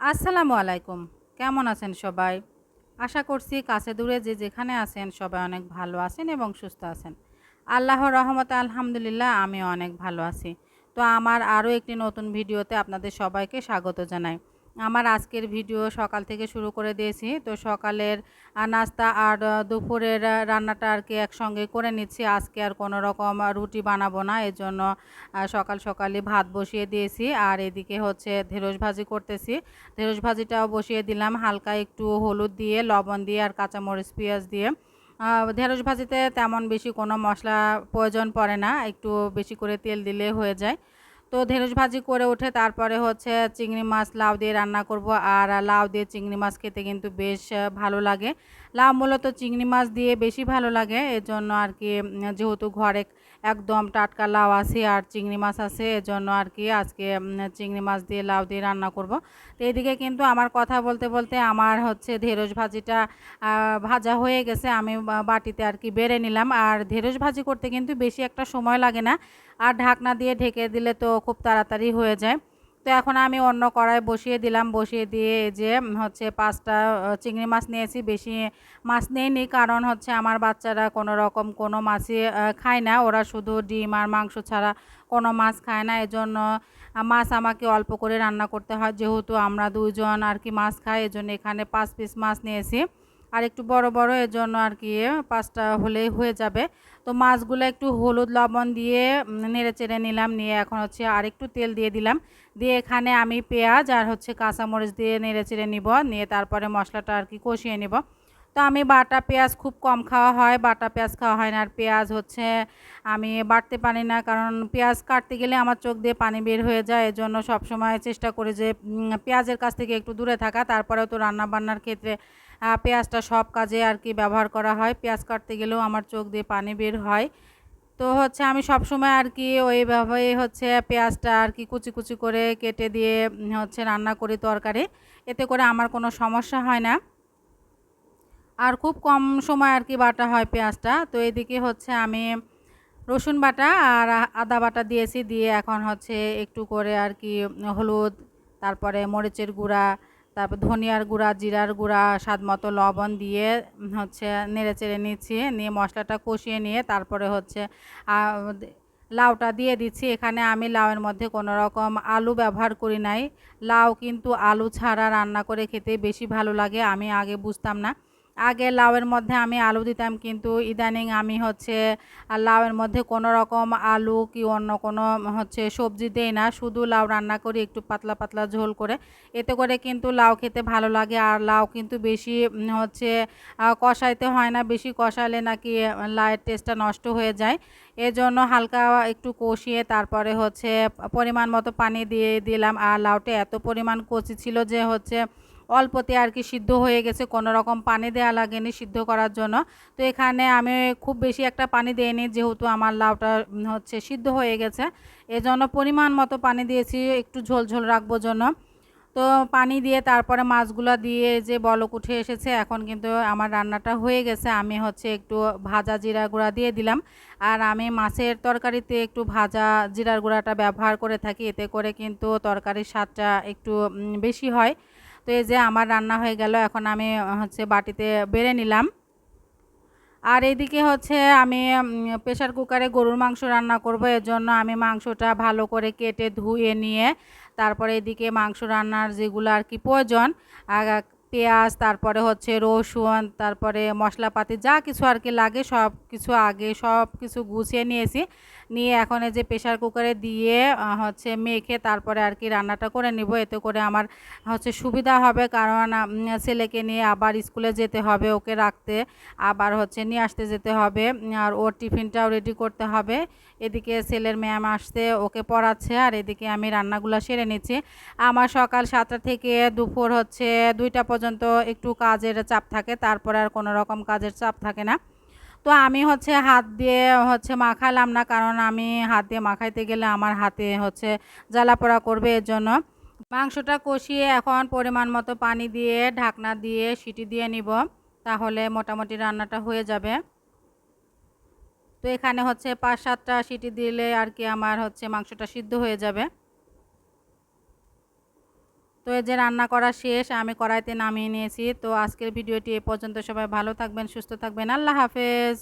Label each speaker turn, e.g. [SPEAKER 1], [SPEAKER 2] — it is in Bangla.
[SPEAKER 1] আসসালামু আলাইকুম। কেমন আছেন সবাই? আশা করছি কাছে দূরে যে যেখানে আছেন সবাই অনেক ভালো আছেন এবং সুস্থ আছেন। আল্লাহর রহমতে আলহামদুলিল্লাহ আমি অনেক ভালো আছি। তো আমার আরও একটি নতুন ভিডিওতে আপনাদের সবাইকে স্বাগত জানাই। আমার আজকের ভিডিও সকাল থেকে শুরু করে দিয়েছি। তো সকালের নাস্তা আর দুপুরের রান্নাটা আর কি একসঙ্গে করে নিচ্ছি। আজকে আর কোনো রকম রুটি বানাবো না এর জন্য সকাল সকালে ভাত বসিয়ে দিয়েছি। আর এদিকে হচ্ছে ঢেঁড়স ভাজি করতেছি। ঢেঁড়স ভাজিটাও বসিয়ে দিলাম হালকা একটু হলুদ দিয়ে, লবণ দিয়ে আর কাঁচামরিচ পেঁয়াজ দিয়ে। ঢেঁড়স ভাজিতে তেমন বেশি কোনো মশলা প্রয়োজন পড়ে না, একটু বেশি করে তেল দিলে হয়ে যায়। তো ঢেঁড়স ভাজি করে উঠে তারপরে হচ্ছে চিংড়ি মাছ, লাউ দিয়ে রান্না করব। আর লাউ দিয়ে চিংড়ি মাছ খেতে কিন্তু বেশ ভালো লাগে। লাউ মূলত চিংড়ি মাছ দিয়ে বেশি ভালো লাগে এর জন্য আর কি যেহেতু ঘরে একদম টাটকা লাউ আছে আর চিংড়ি মাছ আছে, এজন্য আর কি আজকে চিংড়ি মাছ দিয়ে লাউ দিয়ে রান্না করব। তো এদিকে কিন্তু আমার কথা বলতে বলতে আমার হচ্ছে ঢেঁড়স ভাজিটা ভাজা হয়ে গেছে, আমি বাটিতে আর কি বেড়ে নিলাম। আর ঢেঁড়স ভাজি করতে কিন্তু বেশি একটা সময় লাগে না। আর ঢাকনা দিয়ে ঢেকে দিলে তো খুব তাড়াতাড়ি হয়ে যায়। তো এখন আমি অন্য কড়াই বসিয়ে দিলাম। বসিয়ে দিয়ে যে হচ্ছে পাঁচটা চিংড়ি মাছ নিয়েছি। বেশি মাছ নেইনি কারণ হচ্ছে আমার বাচ্চারা কোনো রকম কোনো মাছই খায় না। ওরা শুধু ডিম আর মাংস ছাড়া কোনো মাছ খায় না। এজন্য মাছ আমাকে অল্প করে রান্না করতে হয়। যেহেতু আমরা দুজন আর কি মাছ খাই, এজন্য এখানে পাঁচ পিস মাছ নিয়েছি। আর একটু বড় বড় এর জন্য আর কি পাঁচটা হলেই হয়ে যাবে। তো মাছগুলো একটু হলুদ লবণ দিয়ে নেড়ে চেড়ে নিলাম, নিয়ে এখন হচ্ছে আর একটু তেল দিয়ে দিলাম। দিয়ে এখানে আমি পেঁয়াজ আর হচ্ছে কাঁচামরিচ দিয়ে নেড়ে চেড়ে নিব, নিয়ে তারপরে মশলাটা আর কি কষিয়ে নিব। তো আমি বাটা পেঁয়াজ খুব কম খাওয়া হয়, বাটা পেঁয়াজ খাওয়া হয় না। আর পেঁয়াজ হচ্ছে আমি বাটতে পারি না, কারণ পেঁয়াজ কাটতে গেলে আমার চোখ দিয়ে পানি বের হয়ে যায়। এজন্য সবসময় চেষ্টা করি যে পেঁয়াজের কাছ থেকে একটু দূরে থাকা, তারপরেও তো রান্না বান্নার ক্ষেত্রে পেঁয়াজটা সব কাজে আর কি ব্যবহার করা হয়। পেঁয়াজ কাটতে গেলেও আমার চোখ দিয়ে পানি বের হয়। তো হচ্ছে আমি সব সময় আর কি ওইভাবে হচ্ছে পেঁয়াজটা আর কি কুচি কুচি করে কেটে দিয়ে হচ্ছে রান্না করি তরকারি। এতে করে আমার কোনো সমস্যা হয় না। আর খুব কম সময় আর কি বাটা হয় পেঁয়াজটা। তো এদিকে হচ্ছে আমি রসুন বাটা আর আদা বাটা দিয়েছি। দিয়ে এখন হচ্ছে একটু করে আর কি হলুদ, তারপরে মরিচের গুঁড়া তারপর ধনিয়ার গুঁড়া, জিরার গুঁড়া, স্বাদ মতো লবণ দিয়ে হচ্ছে নেড়ে চেড়ে নিচ্ছি। নিয়ে মশলাটা কষিয়ে নিয়ে তারপরে হচ্ছে লাউটা দিয়ে দিচ্ছি। এখানে আমি লাউয়ের মধ্যে কোনো রকম আলু ব্যবহার করি নাই। লাউ কিন্তু আলু ছাড়া রান্না করে খেতে বেশি ভালো লাগে। আমি আগে বুঝতাম না। আগে লাউয়ের মধ্যে আমি আলু দিতাম, কিন্তু ইদানিং আমি হচ্ছে লাউয়ের মধ্যে কোনো রকম আলু কি অন্য কোনো হচ্ছে সবজি দেই না, শুধু লাউ রান্না করি, একটু পাতলা পাতলা ঝোল করে। এতে করে কিন্তু লাউ খেতে ভালো লাগে, আর লাউ কিন্তু বেশি হচ্ছে কষাইতে হয় না, বেশি কষালে নাকি লাউয়ের টেস্টটা নষ্ট হয়ে যায়। এজন্য হালকা একটু কষিয়ে তারপরে হচ্ছে পরিমাণ মতো পানি দিয়ে দিলাম, আর লাউটা এত পরিমাণ কচি ছিল যে হচ্ছে অল্পতে আর কি সিদ্ধ হয়ে গেছে, কোনো রকম পানি দেওয়া লাগেনি সিদ্ধ করার জন্য। তো এখানে আমি খুব বেশি একটা পানি দিইনি, যেহেতু আমার লাউটা হচ্ছে সিদ্ধ হয়ে গেছে। এজন্য পরিমাণ মতো পানি দিয়েছি, একটু ঝোল ঝোল রাখব জন্য। তো পানি দিয়ে তারপরে মাছগুলো দিয়ে যে বলক উঠে এসেছে, এখন কিন্তু আমার রান্নাটা হয়ে গেছে। আমি হচ্ছে একটু ভাজা জিরা গুঁড়া দিয়ে দিলাম। আর আমি মাছের তরকারিতে একটু ভাজা জিরার গুঁড়াটা ব্যবহার করে থাকি, এতে করে কিন্তু তরকারির স্বাদটা একটু বেশি হয়। তো এই যে আমার রান্না হয়ে গেল, এখন আমি হচ্ছে বাটিতে বেড়ে নিলাম। আর এদিকে হচ্ছে আমি প্রেশার কুকারে গরুর মাংস রান্না করব, এর জন্য আমি মাংসটা ভালো করে কেটে ধুয়ে নিয়ে, তারপরে এদিকে মাংস রান্নার যেগুলো আর কি প্রয়োজন পেঁয়াজ, তারপরে হচ্ছে রসুন, তারপরে মশলাপাতি যা কিছু আর কি লাগে সব কিছু আগে সব কিছু গুছিয়ে নিয়েছি। নিয়ে এখন এই যে প্রেশার কুকারে দিয়ে হচ্ছে মেখে তারপরে আর কি রান্নাটা করে নিব। এতে করে আমার হচ্ছে সুবিধা হবে কারণ ছেলেকে নিয়ে আবার স্কুলে যেতে হবে, ওকে রাখতে, আবার হচ্ছে নিয়ে আসতে যেতে হবে, আর ওর টিফিনটাও রেডি করতে হবে। এদিকে ছেলের ম্যাম আসতে ওকে পড়াচ্ছে, আর এদিকে আমি রান্নাগুলো সেরে নিচ্ছি। আমার সকাল সাতটা থেকে দুপুর হচ্ছে দুইটা পর্যন্ত একটু কাজের চাপ থাকে, তারপরে আর কোনো রকম কাজের চাপ থাকে না। তো আমি হচ্ছে হাত দিয়ে হচ্ছে মাখালাম না, কারণ আমি হাত দিয়ে মাখাইতে গেলে আমার হাতে হচ্ছে জ্বালা পোড়া করবে এর জন্য। মাংসটা কষিয়ে এখন পরিমাণ মতো পানি দিয়ে, ঢাকনা দিয়ে, সিটি দিয়ে নিব, তাহলে মোটামুটি রান্নাটা হয়ে যাবে। তো এখানে হচ্ছে পাঁচ সাতটা সিটি দিলে আর কি আমার হচ্ছে মাংসটা সিদ্ধ হয়ে যাবে। তো এই যে রান্না করা শেষ, আমি কড়াইতে নামিয়ে নিয়েছি। তো আজকের ভিডিওটি এ পর্যন্ত। সবাই ভালো থাকবেন, সুস্থ থাকবেন। আল্লাহ হাফেজ।